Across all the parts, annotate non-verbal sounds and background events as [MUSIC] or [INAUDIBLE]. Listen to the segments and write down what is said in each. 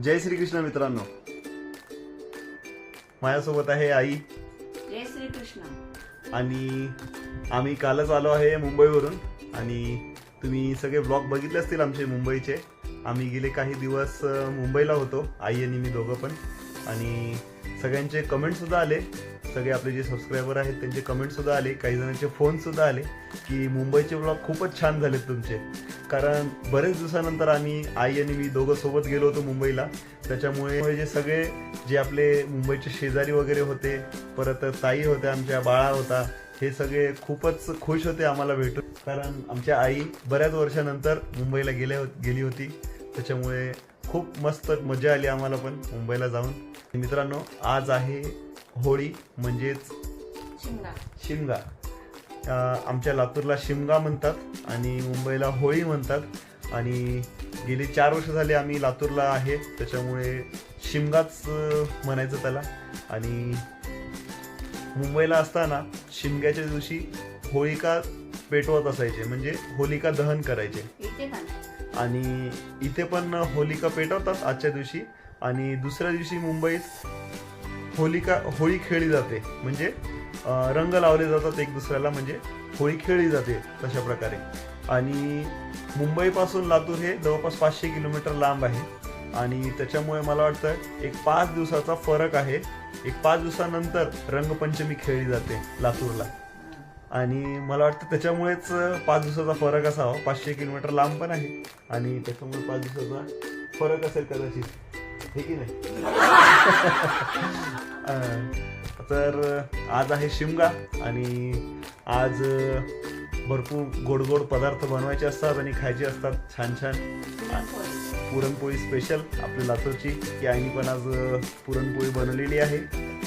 जय श्रीकृष्ण मित्रांनो. माझ्यासोबत आहे आई. जय श्री कृष्ण आणि आम्ही कालच आलो आहे मुंबईवरून. आणि तुम्ही सगळे ब्लॉग बघितले असतील आमचे मुंबईचे. आम्ही गेले काही दिवस मुंबईला होतो आई आणि मी दोघं पण. आणि सगळ्यांचे कमेंट सुद्धा आले. सगळे आपले जे सबस्क्रायबर आहेत त्यांचे कमेंट सुद्धा आले. काही जणांचे फोन सुद्धा आले की मुंबईचे ब्लॉग खूपच छान झालेत तुमचे. कारण बरेच दिवसानंतर आम्ही आई आणि मी दोघं सोबत गेलो होतो मुंबईला. त्याच्यामुळे जे सगळे जे आपले मुंबईचे शेजारी वगैरे होते परत ताई होत्या आमच्या बाळा होता हे सगळे खूपच खुश होते आम्हाला भेटून. कारण आमच्या आई बऱ्याच वर्षानंतर मुंबईला गेल्या हो- गेली होती. त्याच्यामुळे खूप मस्त मजा आली आम्हाला पण मुंबईला जाऊन. मित्रांनो आज आहे होळी म्हणजेच शिमगा. शिमगा. आमच्या लातूरला शिमगा म्हणतात आणि मुंबईला होळी म्हणतात. आणि गेली चार वर्ष झाली आम्ही लातूरला आहे. त्याच्यामुळे शिमगाच म्हणायचं त्याला. आणि मुंबईला असताना शिमग्याच्या दिवशी होळिका पेटवत असायचे. म्हणजे होलिका दहन करायचे. आणि इथे पण होलिका पेटवतात आजच्या दिवशी. आणि दुसऱ्या दिवशी मुंबईत होलिका होळी खेळली जाते. म्हणजे रंग लावले जातात एक दुसऱ्याला म्हणजे होळी खेळली जाते तशा प्रकारे. आणि मुंबईपासून लातूर हे जवळपास पाचशे किलोमीटर लांब आहे. आणि त्याच्यामुळे मला वाटतं एक पाच दिवसाचा फरक आहे. एक पाच दिवसानंतर रंगपंचमी खेळली जाते लातूरला. आणि मला वाटतं त्याच्यामुळेच पाच दिवसाचा फरक असावा. पाचशे किलोमीटर लांब पण आहे. आणि त्याच्यामुळे पाच दिवसाचा फरक असेल कदाचित. हे की नाही? [LAUGHS] तर आज आहे शिमगा आणि आज भरपूर गोड गोड पदार्थ बनवायचे असतात आणि खायचे असतात. छान छान. पुरणपोळी स्पेशल आपल्या लातूरची. की आईने पण आज पुरणपोळी बनवलेली आहे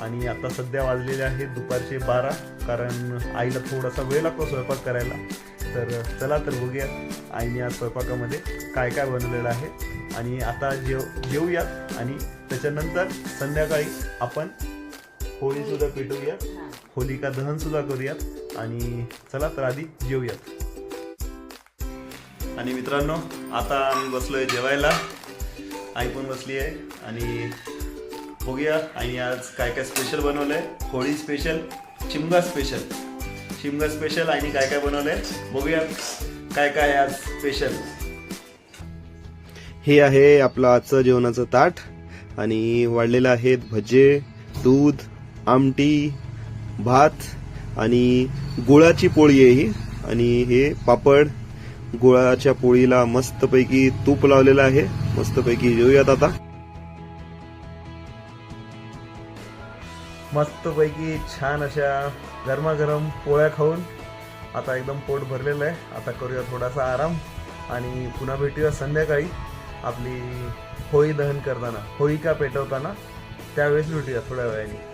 आणि आता सध्या वाजलेले आहेत दुपारचे बारा कारण आईला थोडासा वेळ लागतो स्वयंपाक करायला. तर चला तर बघूया आईने आज स्वयंपाकामध्ये काय काय बनवलेलं आहे. आणि आता जेव जेवूयात आणि त्याच्यानंतर संध्याकाळी आपण होळी सुद्धा पेटवूयात. होलिका दहन सुद्धा करूयात. आणि चला तर आधी जेवूयात. आणि मित्रांनो आता आम्ही बसलोय जेवायला. आई पण बसली आहे. आणि बघूया आणि आज काय काय स्पेशल बनवलंय. Holi special Shimga special Shimga special आणि काय काय बनवलंय. बघूया काय काय आज स्पेशल हे आहे आपलं आजचं जेवणाचं ताट. आणि वाढलेलं आहेत भजे दूध आमटी भात आणि गुळाची पोळी आहे ही. आणि हे पापड गुळाच्या पोळीला मस्तपैकी तूप लावलेलं आहे. मस्तपैकी जेऊयात आता. मस्तपैकी छान अशा गरमागरम पोळ्या खाऊन आता एकदम पोट भरलेलं आहे. आता करूया थोडासा आराम आणि पुन्हा भेटूया संध्याकाळी आपली होळी दहन करताना होळी का पेटवताना. त्यावेळेस भेटूया थोड्या वेळाने.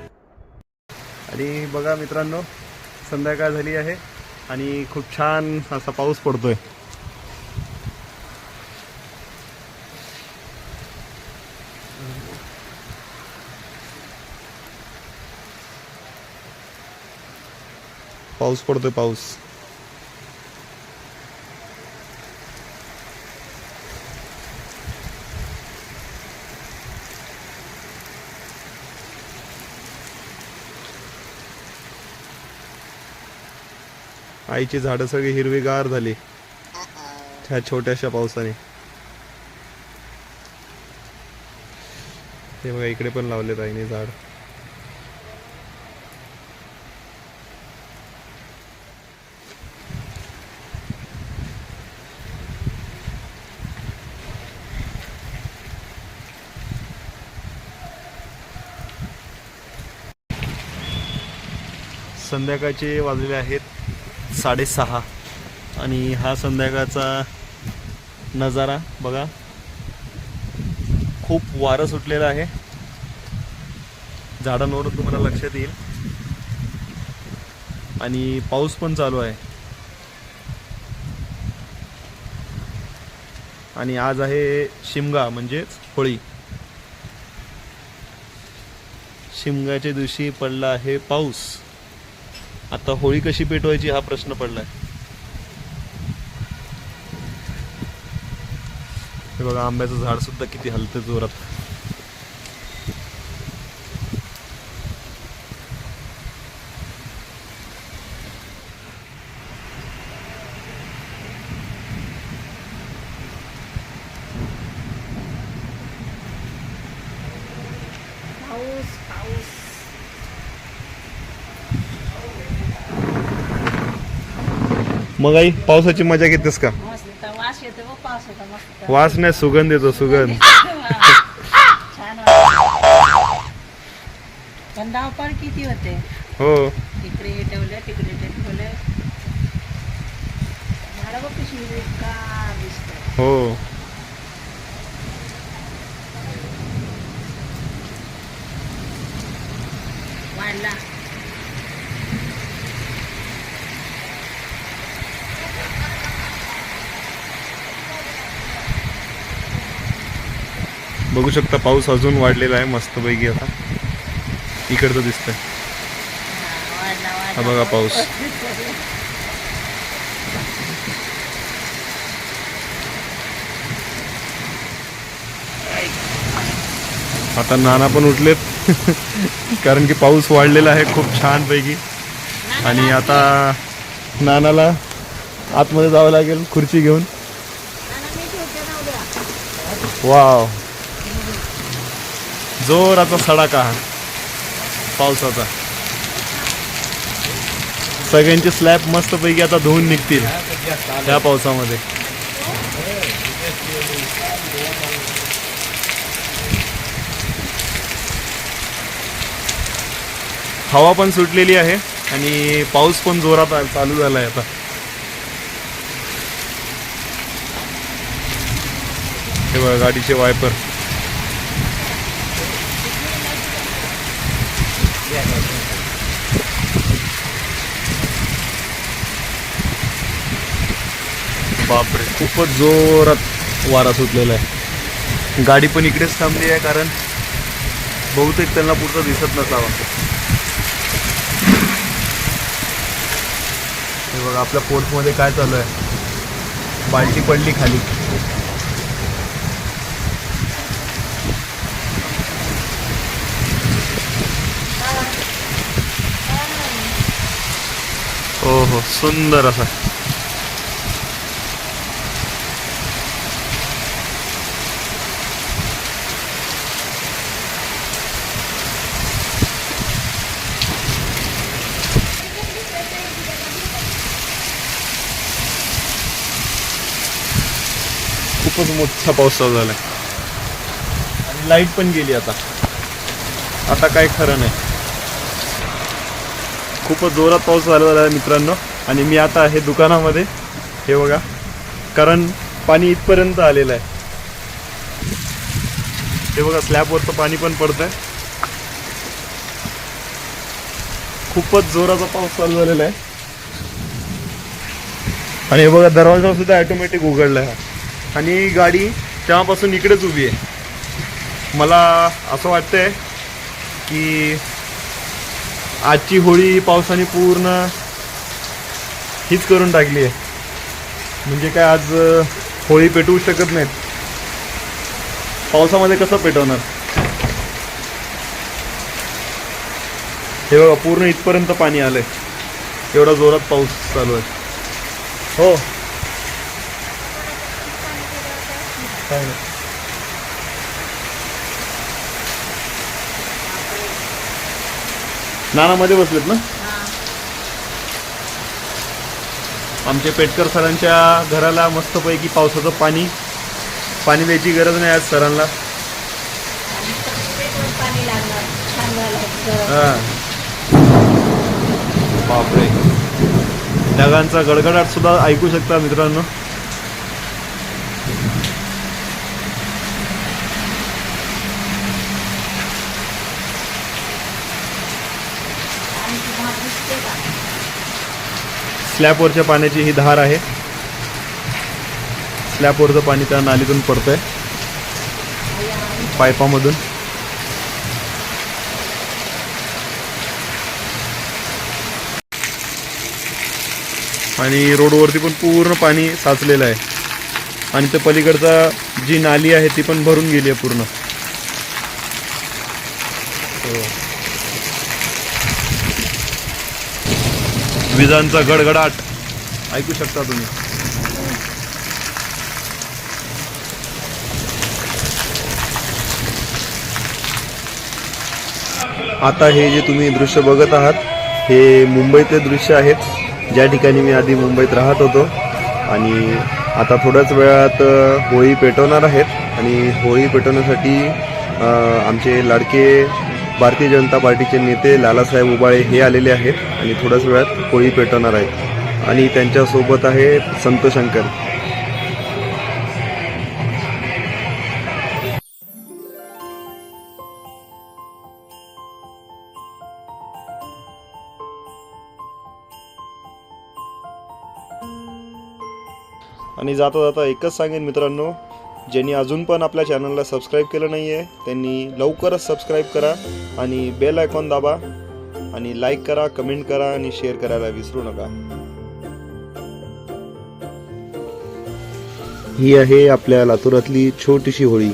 आणि बघा मित्रांनो संध्याकाळ झाली आहे आणि खूप छान असा पाऊस पडतोय. पाऊस पडतोय पाऊस. आईची झाडं सगळी हिरवीगार झाली. ह्या छोट्याशा पावसाने. हे बघा इकडे पण लावलेत आईने झाड. संध्याकाळचे वाजलेले आहेत. साडेसहा. आणि हा संध्याकाळचा नजारा बघा. खूप वारं सुटलेलं आहे. झाडांवर तुम्हाला लक्षात येईल. आणि पाऊस पण चालू आहे. आणि आज आहे शिमगा म्हणजेच होळी. शिमग्याच्या दिवशी पडला आहे पाऊस. आता होळी कशी पेटवायची हा प्रश्न पडलाय. हे बघा आंब्याचं झाड सुद्धा किती हलतं जोरात. पाऊस पाऊस. मग आई पावसाची मजा घेतेस का? वास येतो मस्त. वास नाही सुगंध येतो सुगंध. [LAUGHS] छान वाटतं. पण धावपळ किती होते? हो. इकडे हे ठेवलं तिकडे ते ठेवलं. झाडं बघ कशी का दिसत हो. बघू शकता पाऊस अजून वाढलेला आहे मस्तपैकी आता. इकडचं दिसतंय. हा, बघा पाऊस. आता नाना पण उठलेत. [LAUGHS] कारण की पाऊस वाढलेला आहे खूप छान पैकी आणि आता नानाला आतमध्ये जावं लागेल खुर्ची घेऊन. वाव. जोराचा सडाका हा? पावसाचा. सगळ्यांचे स्लॅब मस्तपैकी आता धुवून निघतील त्या पावसामध्ये. हवा पण सुटलेली आहे आणि पाऊस पण जोरात चालू झाला आहे आता. हे बघा गाडीचे वायपर बापरे खूपच जोरात वारा सुटलेला आहे. गाडी पण इकडेच थांबली आहे कारण बहुतेक त्यांना पुढचं दिसत नसावा. हे बघा आपल्या पोर्टमध्ये काय चालू आहे? बाल्टी पडली खाली. हो हो सुंदर असा. खूपच मोठा पाऊस चालू झालाय. आणि लाइट पण गेली आता. आता काय खरं नाही. खूपच जोरात पाऊस झाला आहे मित्रांनो. आणि मी आता आहे दुकानामध्ये. हे बघा. कारण पाणी इथपर्यंत आलेलं आहे. हे बघा स्लॅबवरचं पाणी पण पडत आहे खूपच जोराचा पाऊस चालू झालेला आहे. आणि हे बघा दरवाजा सुद्धा ऑटोमॅटिक उघडला आहे आणि गाडी तेव्हापासून इकडेच उभी आहे. मला असं वाटतंय की आजची होळी पावसाने पूर्ण हीच करून टाकली आहे. म्हणजे काय आज होळी पेटवू शकत नाहीत. पावसामध्ये कसं पेटवणार? हे बघा पूर्ण इथपर्यंत पाणी आलं आहे एवढा जोरात पाऊस चालू आहे. हो. काय? नाही. नानामध्ये बसलेत ना? आमचे पेटकर सरांच्या घराला मस्तपैकी पावसाचं पाणी पाणी द्यायची गरज नाही आज सरांना. हा. बापरे. ढगांचा गडगडाट सुद्धा ऐकू शकता मित्रांनो आणि ती भात दिसते का स्लॅबवरच्या पाण्याची ही धार आहे. स्लॅबवरचं पाणी त्या नालीतून पडतं आहे पाईपामधून आणि रोडवरती पण पूर्ण पाणी साचलेलं आहे. आणि ते पलीकडचा जी नाली आहे ती पण भरून गेली आहे पूर्ण. हो. विजांचा गडगडाट. ऐकू शकता तुम्ही. आता हे जे तुम्ही दृश्य बघत आहात हे मुंबईचे दृश्य आहेत. ज्या ठिकाणी मी आधी मुंबईत राहत होतो. आणि आता थोड्याच वेळात होळी पेटवणार आहेत. आणि होळी पेटवण्यासाठी आमचे लाडके भारतीय जनता पार्टीचे नेते लालासाहेब उबाळे हे आलेले आहेत आणि थोड्याच वेळात कोळी पेटवणार आहेत. आणि त्यांच्यासोबत आहे संत शंकर. आणि जाता जाता एकच सांगेन मित्रांनो ज्यांनी अजून पण आपल्या चॅनलला सबस्क्राईब केलं नाही आहे त्यांनी लवकरच सबस्क्राईब करा आणि बेल आयकॉन दाबा आणि लाईक करा कमेंट करा आणि शेअर करायला विसरू नका. ही आहे आपल्या लातूरातली छोटीशी होळी.